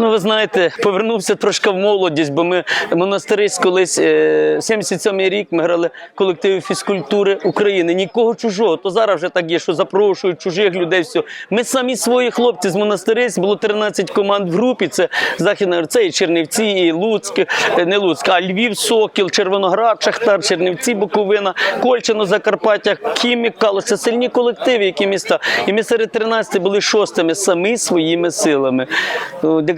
Ну, ви знаєте, повернувся трошки в молодість, бо ми монастирист колись е, 77-й рік ми грали в колективі фізкультури України. Нікого чужого. То зараз вже так є, що запрошують чужих людей. Все. Ми самі свої хлопці з монастирист, було 13 команд в групі. Це Західна це і Чернівці, і Луцьк, е, не Луцьк, а Львів, Сокіл, Червоноград, Шахтар, Чернівці, Буковина, Кольчино, Закарпаття, Хімік, Калуш. Це сильні колективи, які міста. І ми серед 13 були шостими самі своїми силами.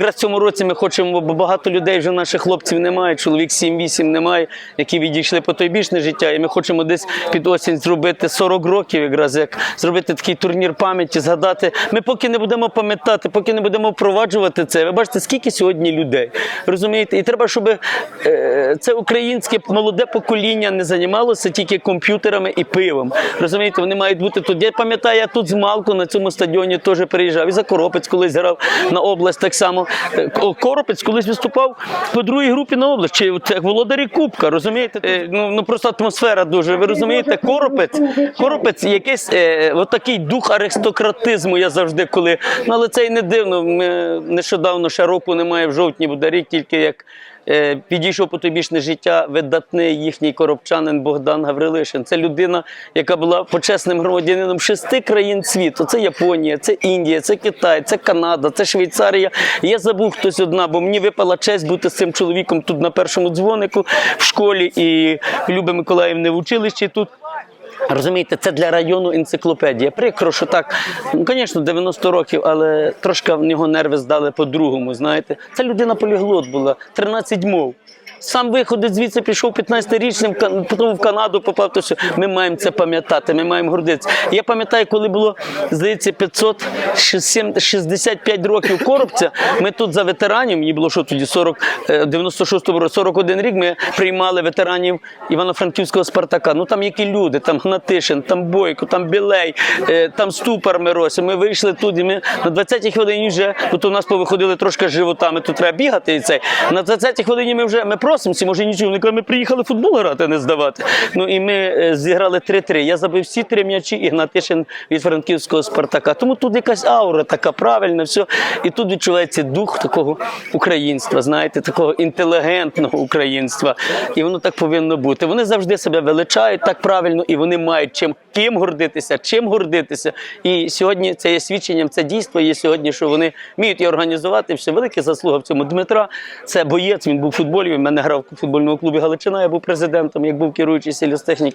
Якраз в цьому році ми хочемо, бо багато людей вже наших хлопців немає, чоловік 7-8 немає, які відійшли по той бічне життя. І ми хочемо десь під осінь зробити 40 років, якраз як зробити такий турнір пам'яті, згадати. Ми поки не будемо пам'ятати, поки не будемо впроваджувати це. Ви бачите, скільки сьогодні людей. Розумієте? І треба, щоб е, це українське молоде покоління не займалося тільки комп'ютерами і пивом. Розумієте, вони мають бути тут. Я пам'ятаю, я тут з Малку на цьому стадіоні теж переїжджав. І за Коропець колись грав на область так само. Ко- Коропець колись виступав по другій групі на область. Чи це володарі Кубка, розумієте? Ну, ну просто атмосфера дуже. Ви розумієте, Коропець, Коропець якийсь е, отакий дух аристократизму. Я завжди коли. Ну але це і не дивно. Ми нещодавно ще року немає в жовтні, буде рік тільки як. Е, Підійшов по тобішне життя видатний їхній коробчанин Богдан Гаврилишин. Це людина, яка була почесним громадянином шести країн світу. Це Японія, це Індія, це Китай, це Канада, це Швейцарія. Я забув хтось одна, бо мені випала честь бути з цим чоловіком тут на першому дзвонику в школі і Люби Миколаївни в училищі тут. Розумієте, це для району енциклопедія. Прикро, що так, ну, звісно, 90 років, але трошки в нього нерви здали по-другому. Знаєте, це людина поліглот була, 13 мов. Сам виходить звідси, пішов 15-річним, потім в Канаду попав. То що ми маємо це пам'ятати, ми маємо гордитися. Я пам'ятаю, коли було, здається, 565 років коробця. Ми тут за ветеранів, мені було що тоді 40, е, 96-му році, 41 рік. Ми приймали ветеранів Івано-Франківського Спартака. Ну там які люди, там Гнатишин, там Бойко, там Білей, е, там Ступар Мирось. Ми вийшли тут, і ми на 20-й хвилині вже тут у нас повиходили трошки животами. Тут треба бігати і цей. На 20-й хвилині ми вже ми просимося, може нічого. Вони кажуть, ми приїхали футбол грати, а не здавати. Ну і ми е, зіграли 3-3. Я забив всі три м'ячі і Гнатишин від франківського Спартака. Тому тут якась аура така правильна, все. І тут відчувається дух такого українства, знаєте, такого інтелігентного українства. І воно так повинно бути. Вони завжди себе величають так правильно, і вони мають чим ким гордитися, чим гордитися. І сьогодні це є свідченням, це дійство є сьогодні, що вони вміють і організувати. Все велика заслуга в цьому Дмитра. Це боєць. Він був в футболі. Він в мене грав у футбольному клубі Галичина. Я був президентом, як був керуючий сільгостехніки.